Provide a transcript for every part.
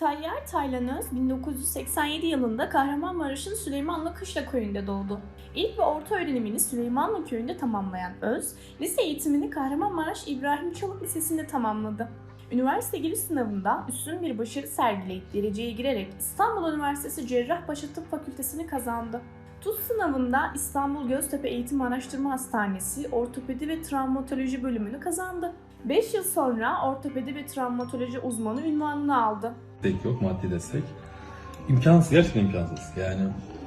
Tayyar Taylanöz 1987 yılında Kahramanmaraş'ın Süleymanlı Kışla köyünde doğdu. İlk ve orta öğrenimini Süleymanlı köyünde tamamlayan Öz, lise eğitimini Kahramanmaraş İbrahim Çalık Lisesi'nde tamamladı. Üniversite giriş sınavında üstün bir başarı sergileyip dereceye girerek İstanbul Üniversitesi Cerrahpaşa Tıp Fakültesini kazandı. TUS sınavında İstanbul Göztepe Eğitim Araştırma Hastanesi Ortopedi ve Travmatoloji bölümünü kazandı. 5 yıl sonra ortopedi ve travmatoloji uzmanı ünvanını aldı. destek yok, maddi destek. İmkansız, gerçekten imkansız. Yani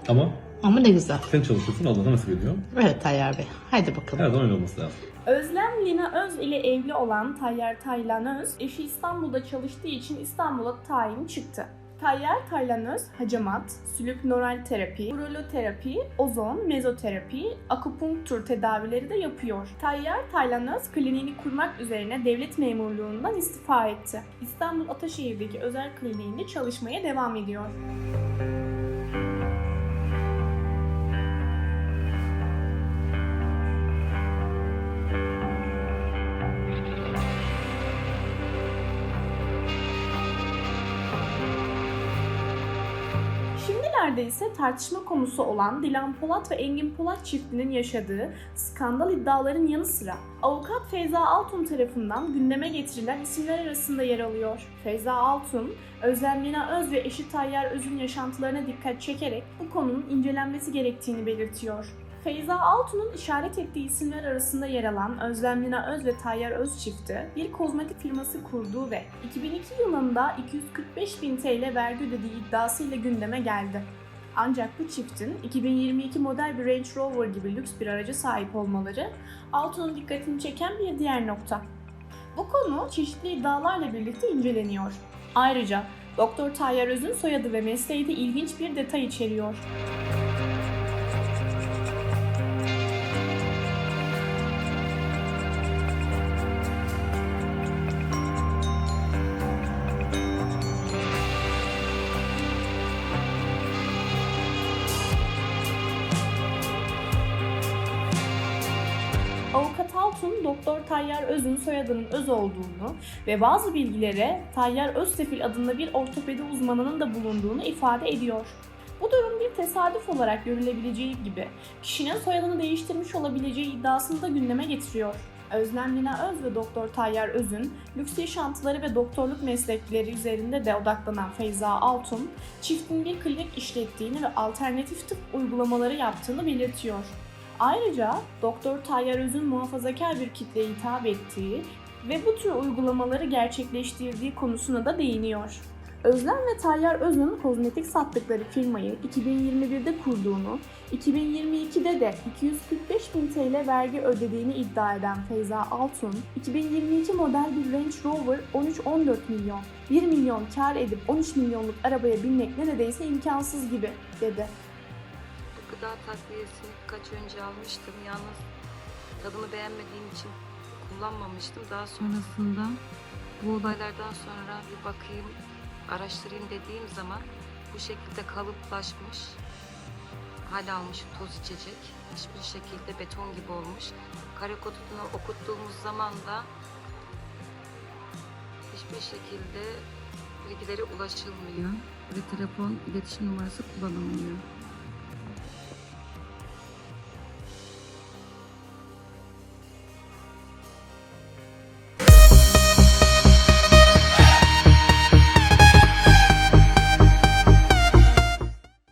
ama Ama ne güzel. sen çalışıyorsun, Allah nasip ediyor. Evet Tayyar Bey. Haydi bakalım. Her zaman öyle olması lazım. Özlem Lina Öz ile evli olan Tayyar Taylan Öz, eşi İstanbul'da çalıştığı için İstanbul'a tayin çıktı. Tayyar Taylan Öz, hacamat, sülük nöral terapi, uroloterapi, ozon, mezoterapi, akupunktur tedavileri de yapıyor. Tayyar Taylan Öz, kliniğini kurmak üzerine devlet memurluğundan istifa etti. İstanbul Ataşehir'deki özel kliniğinde çalışmaya devam ediyor. Şimdilerde ise tartışma konusu olan Dilan Polat ve Engin Polat çiftinin yaşadığı skandal iddiaların yanı sıra avukat Feyza Altun tarafından gündeme getirilen isimler arasında yer alıyor. Feyza Altun, Özlem Lina Öz ve eşi Tayyar Öz'ün yaşantılarına dikkat çekerek bu konunun incelenmesi gerektiğini belirtiyor. Feyza Altun'un işaret ettiği isimler arasında yer alan Özlem Lina Öz ve Tayyar Öz çifti bir kozmetik firması kurduğu ve 2002 yılında 245 bin TL vergi ödediği iddiasıyla gündeme geldi. Ancak bu çiftin 2022 model bir Range Rover gibi lüks bir araca sahip olmaları Altun'un dikkatini çeken bir diğer nokta. Bu konu çeşitli iddialarla birlikte inceleniyor. Ayrıca Doktor Tayyar Öz'ün soyadı ve mesleği de ilginç bir detay içeriyor. Avukat Altun, Doktor Tayyar Öz'ün soyadının Öz olduğunu ve bazı bilgilere Tayyar Öztefil adında bir ortopedi uzmanının da bulunduğunu ifade ediyor. Bu durum bir tesadüf olarak görülebileceği gibi kişinin soyadını değiştirmiş olabileceği iddiasını da gündeme getiriyor. Özlem Lina Öz ve Doktor Tayyar Öz'ün lüks yaşantıları ve doktorluk meslekleri üzerinde de odaklanan Feyza Altun, çiftin bir klinik işlettiğini ve alternatif tıp uygulamaları yaptığını belirtiyor. Ayrıca Doktor Tayyar Öz'ün muhafazakar bir kitleye hitap ettiği ve bu tür uygulamaları gerçekleştirdiği konusuna da değiniyor. Özlem ve Tayyar Öz'ün kozmetik sattıkları firmayı 2021'de kurduğunu, 2022'de de 245 bin TL vergi ödediğini iddia eden Feyza Altun, 2022 model bir Range Rover 13-14 milyon, 1 milyon kar edip 13 milyonluk arabaya binmek neredeyse imkansız gibi dedi. Gıda takviyesini birkaç önce almıştım. Yalnız tadını beğenmediğim için kullanmamıştım. Daha sonrasında bu olaylardan sonra bir bakayım, araştırayım dediğim zaman bu şekilde kalıplaşmış, hal almış toz içecek. Hiçbir şekilde beton gibi olmuş. Kare kodunu okuttuğumuz zaman da hiçbir şekilde bilgilere ulaşılmıyor ve telefon iletişim numarası kullanılmıyor.